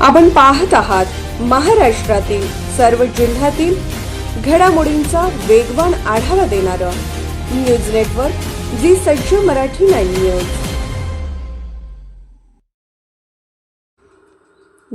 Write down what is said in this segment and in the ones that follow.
आपण पाहत आहात महाराष्ट्रातील सर्व जिल्ह्यातील घडामोडींचा वेगवान आढावा देणारं न्यूज नेटवर्क जी सज्ज मराठी नाईन न्यूज.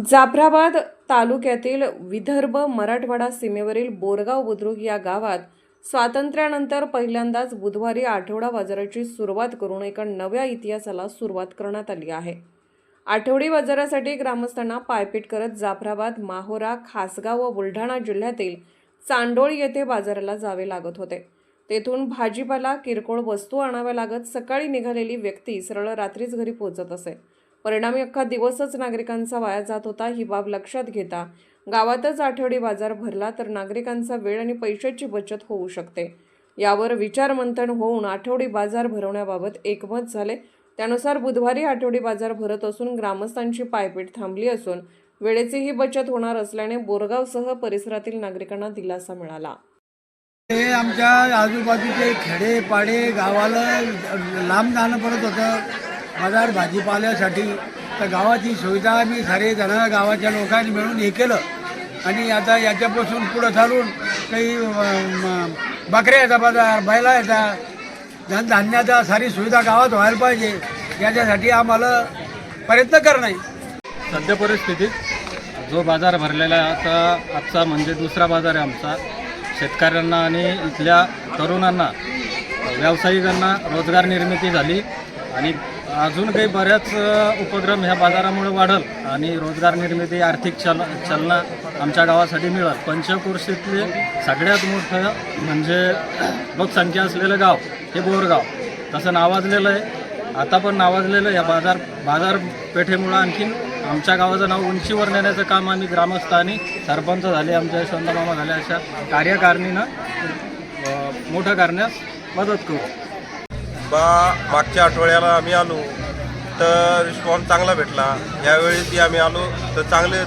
जाफराबाद तालुक्यातील विदर्भ मराठवाडा सीमेवरील बोरगाव बुद्रुक या गावात स्वातंत्र्यानंतर पहिल्यांदाच बुधवारी आठवडा बाजाराची सुरुवात करून एका नव्या इतिहासाला सुरुवात करण्यात आली आहे. आठवडी बाजारासाठी ग्रामस्थांना पायपीट करत जाफराबाद माहोरा खासगाव व बुलढाणा जिल्ह्यातील चांडोळ येथे बाजाराला जावे लागत होते. तेथून भाजीपाला किरकोळ वस्तू आणाव्या लागत सकाळी निघालेली व्यक्ती सरळ रात्रीच घरी पोहोचत असे. परिणामी अख्खा दिवसच नागरिकांचा वाया जात होता ही बाब लक्षात घेता गावातच आठवडी बाजार भरला तर नागरिकांचा वेळ आणि पैशाची बचत होऊ शकते. यावर विचारमंथन होऊन आठवडी बाजार भरवण्याबाबत एकमत झाले त्यानुसार बुधवारी आठवडी बाजार भरत असून ग्रामस्थांची पायपीट थांबली असून वेळेचीही बचत होणार असल्याने बोरगावसह परिसरातील नागरिकांना दिलासा मिळाला. हे आमच्या आजूबाजूचे खेडे पाडे गावाला लांब जाणं पडत होतं. बाजार भाजीपाल्यासाठी. तर गावाची सुविधा आम्ही सारे जण गावाच्या लोकांनी मिळून हे केलं. आणि आता याच्यापासून पुढं चालून काही बकऱ्या म, बकऱ्याचा बाजार बैलाचा धनधान्याचा सारी सुविधा गावात व्हायला पाहिजे. याच्यासाठी आम्हाला प्रयत्न करणं आहे. सध्या परिस्थितीत जो बाजार भरलेला आहे आता आजचा म्हणजे दुसरा बाजार आहे आमचा. शेतकऱ्यांना आणि इथल्या तरुणांना व्यावसायिकांना रोजगार निर्मिती झाली. आणि अजून काही बऱ्याच उपक्रम ह्या बाजारामुळे वाढल आणि रोजगार निर्मिती आर्थिक चल चलना आमच्या गावासाठी मिळेल. पंचक्रोशीतले सगळ्यात मोठं म्हणजे लोकसंख्या असलेलं गाव हे बोरगाव. तसं नावाजलेलं आहे. आता पण नावाजलेलं या बाजार बाजारपेठेमुळं आणखीन आमच्या गावाचं नाव उंचीवर नेण्याचं काम आम्ही ग्रामस्थ आणि सरपंच झाले. आमच्या यशवंत मामा झाले. अशा कार्यकारिणीनं मोठं करण्यास मदत करू. बा मागच्या आठवड्याला आम्ही आलो तर रिस्पॉन्स चांगला भेटला. यावेळी ती आम्ही आलो तर चांगले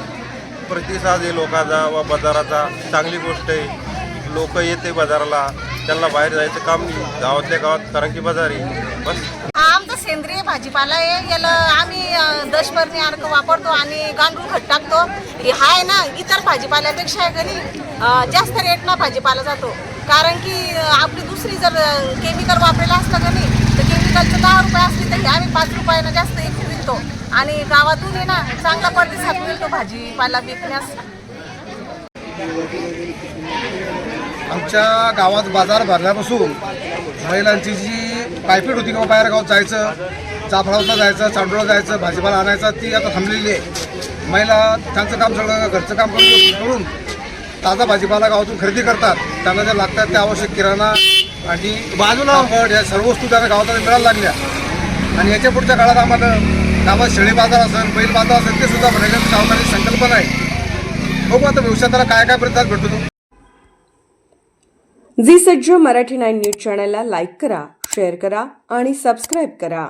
प्रतिसाद आहे लोकांचा व बाजाराचा. चांगली गोष्ट आहे. लोक येते बाजाराला. त्यांना बाहेर जायचं काम नाही. गावातल्या गावात कारण की बाजार. आहे बस. हा आमचा सेंद्रिय भाजीपाला आहे. याला आम्ही दशभरणी दशपर्णी अर्क वापरतो आणि गांडूळ खत टाकतो. हे हा आहे ना इतर भाजीपाल्यापेक्षा आहे घरी जास्त जास्त रेटनं भाजीपाला जातो. कारण की आपली दुसरी जर केमिकल वापरेला असलं का नाही तर केमिकलचं दहा रुपये असली तर आम्ही पाच रुपयानं जास्त एक विकतो. आणि गावातून आहे ना चांगला प्रतिसाद मिळतो भाजीपाला विकण्यास. आमच्या गावात बाजार भरल्यापासून महिलांची जी पायपीट होती किंवा बाहेर गावात जायचं चाफळावला जायचं चांडोळा जायचं भाजीपाला आणायचा ती आता थांबलेली आहे. महिला त्यांचं काम सगळं घरचं काम करून करून ताजा भाजीपाला गावातून खरेदी करतात. त्यांना ज्या लागतात त्या आवश्यक किराणा आणि बाजूला. या सर्व वस्तू त्यांना गावात मिळायला लागल्या. आणि याच्या पुढच्या काळात आम्हाला गावात शेळी बाजार असेल बैल बाजार असेल ते सुद्धा भरण्याची गावकरी संकल्पना आहे बघू आता भविष्यात त्याला काय काय प्रतिसाद भेटतो. जी सज्ज मराठी नाईन न्यूज चॅनलला लाईक करा शेअर करा आणि सबस्क्राईब करा.